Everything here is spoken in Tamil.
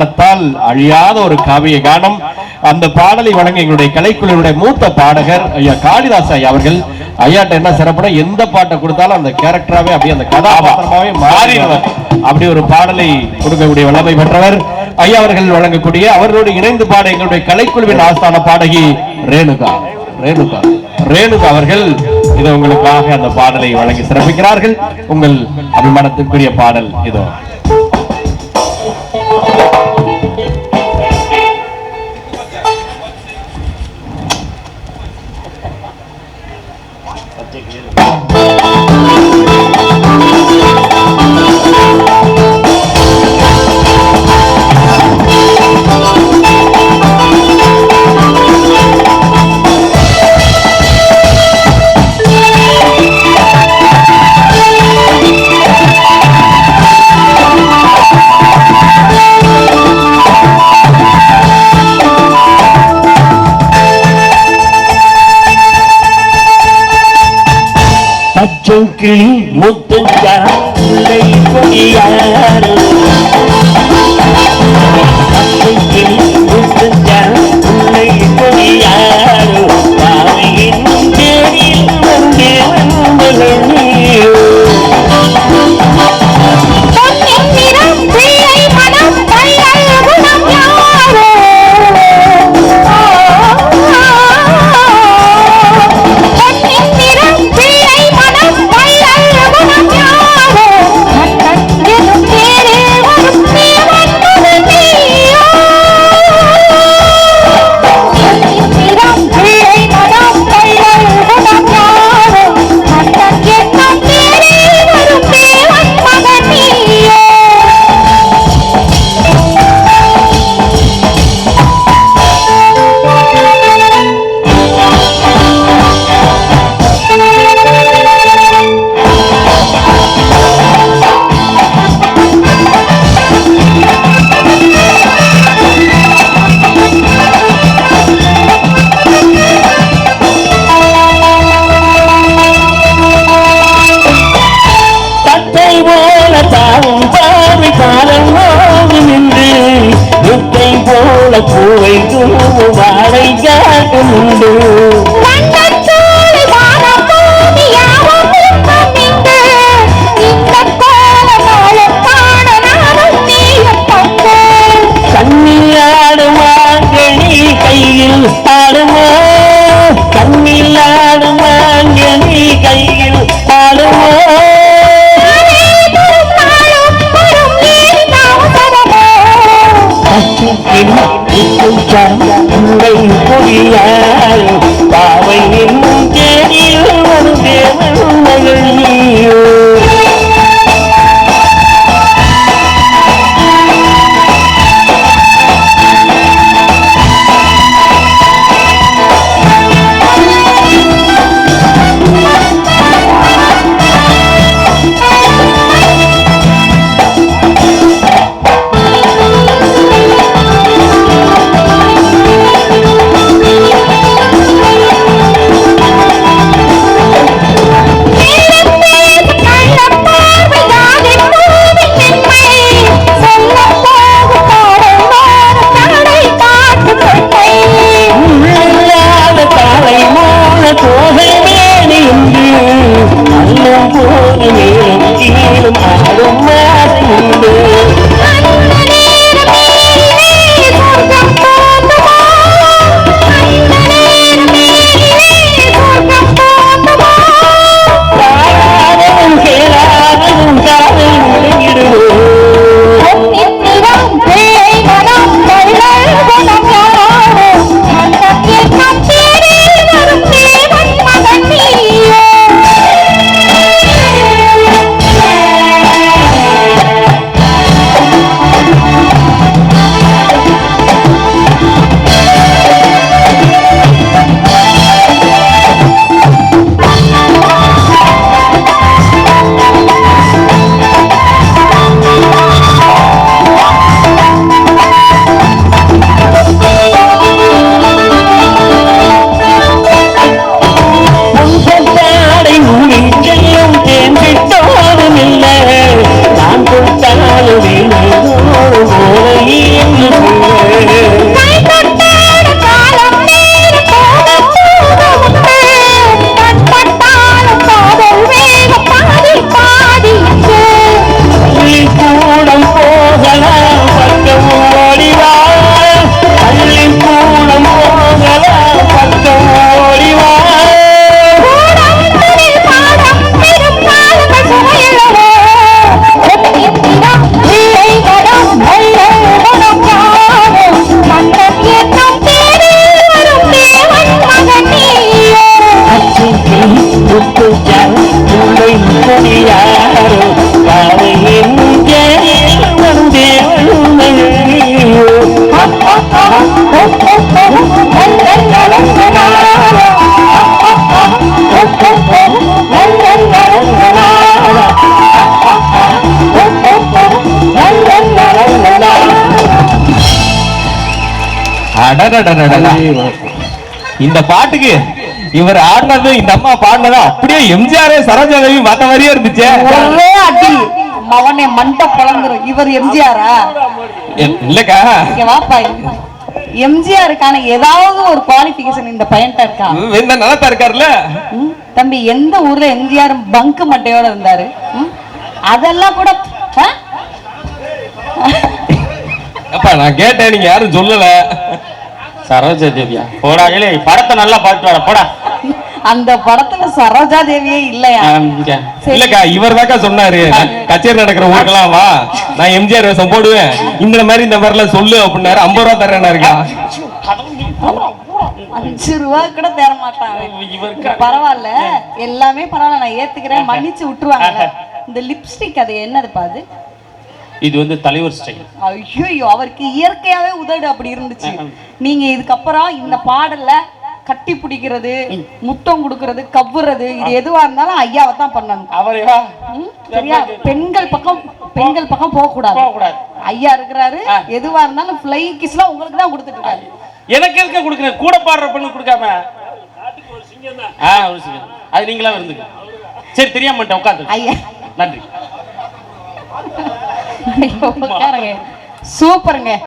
காலத்தால் அழியாத ஒரு காவிய கானம். அந்த பாடலை வழங்க எங்களுடைய கலைக்குழுவுடைய மூத்த பாடகர் ஐயா காளிதாஸ் ஐயா அவர்கள். ஐயாட்ட என்ன சிறப்புனா எந்த பாட்டை கொடுத்தாலும் அந்த கேரக்டராகவே அப்படியே அந்த கதாபாத்திரமாகவே மாறினவர் அப்படி ஒரு பாடலை கொடுக்கக்கூடிய வல்லமை பெற்றவர் ஐயா அவர்கள் வழங்கக்கூடிய அவர்களோடு இணைந்து பாட எங்களுடைய கலைக்குழுவின் ஆஸ்தான பாடகி ரேணுகா. ரேணுகா. ரேணுகா அவர்கள் இதை உங்களுக்காக அந்த பாடலை வழங்கி சிறப்பிக்கிறார்கள். உங்கள் அபிமானத்திற்குரிய பாடல் இதோ. பச்சை கிளி முத்துச்சாலை பூவை தூவும் வாழை காட்டும் உங்களை உன்னை கொடியாரோ காலையின் கேரில் வந்தேவள் மகிழ்ச்சியோ. இந்த பாட்டுக்கு இவர் ஆடினது இந்த அம்மா பாடினது? அப்படியே எம்ஜிஆரே சரோஜாதேவி மத்த மாதிரியே இருந்துச்சே. ஒரே அடி மவனே மண்டை பழந்துரும். இவர் எம்ஜிஆரா? இல்லக்கா. வாப்பா எம்ஜிஆருக்கான ஏதாவது ஒரு குவாலிபிகேஷன் இந்த பையன்ட்ட இருக்கா? இந்த நலத்தா இருக்காருல்ல? தம்பி எந்த ஊர்ல எம்ஜிஆர் பங்கு மட்டையோட இருந்தாரு? அதெல்லாம் கூட? அப்பா நான் கேட்டேன் நீங்க யாரும் சொல்லல. சரோஜா தேவியா? போடா படத்தை நல்லா பார்த்துட்டு வர போடா. அந்த படத்துல சரோஜா தேவியே இல்லையா. இல்லக்கா இவர் தாக்கா சொன்னாரு. கச்சேரி நடக்கிற ஊருக்கெல்லாம் வா. நான் எம்ஜிஆர் வேஷம் போடுவேன். இந்த மாதிரி இந்த மாதிரி எல்லாம் சொல்லு அப்படின்னாரு. ஐம்பது ரூபா தரேன் இருக்கா அஞ்சு ரூபா கூட தர மாட்டான் அவன். பரவாயில்ல. எல்லாமே பரவாயில்ல. நான் ஏத்துக்கிறேன். மன்னிச்சு விட்டுருவாங்கல்ல. இந்த லிப்ஸ்டிக் அது என்னதுப்பா அது? இது வந்து தலைவர் ஸ்டைல். ஐயோ அவருக்கு இயற்கையாவே உதடு அப்படி இருந்துச்சு. நீங்க இதுக்கப்புறம் இந்த பாடல்ல கட்டி பிடிக்கிறது முத்தம் கொடுக்கறது கவ்வுறது இது எதுவா இருந்தாலும் ஐயாவை தான் பண்ணணும். அவரைவா ம், சரியா? பெண்கள் பக்கம் பெண்கள் பக்கம் போக கூடாது. ஐயா இருக்கிறாரு எதுவா இருந்தாலும் ஃப்ளை கிஸ்லாம் உங்களுக்கு தான் கொடுத்துட்டு இருக்காரு எனக்கு இருக்க கொடுக்குறேன்? கூட பாடுற பொண்ணு கொடுக்காம? ஆ ஒரு சிங்கம். அது நீங்களா இருந்துங்க சரி தெரியாம உட்காந்து ஐயா. நன்றி. சூப்பருங்க.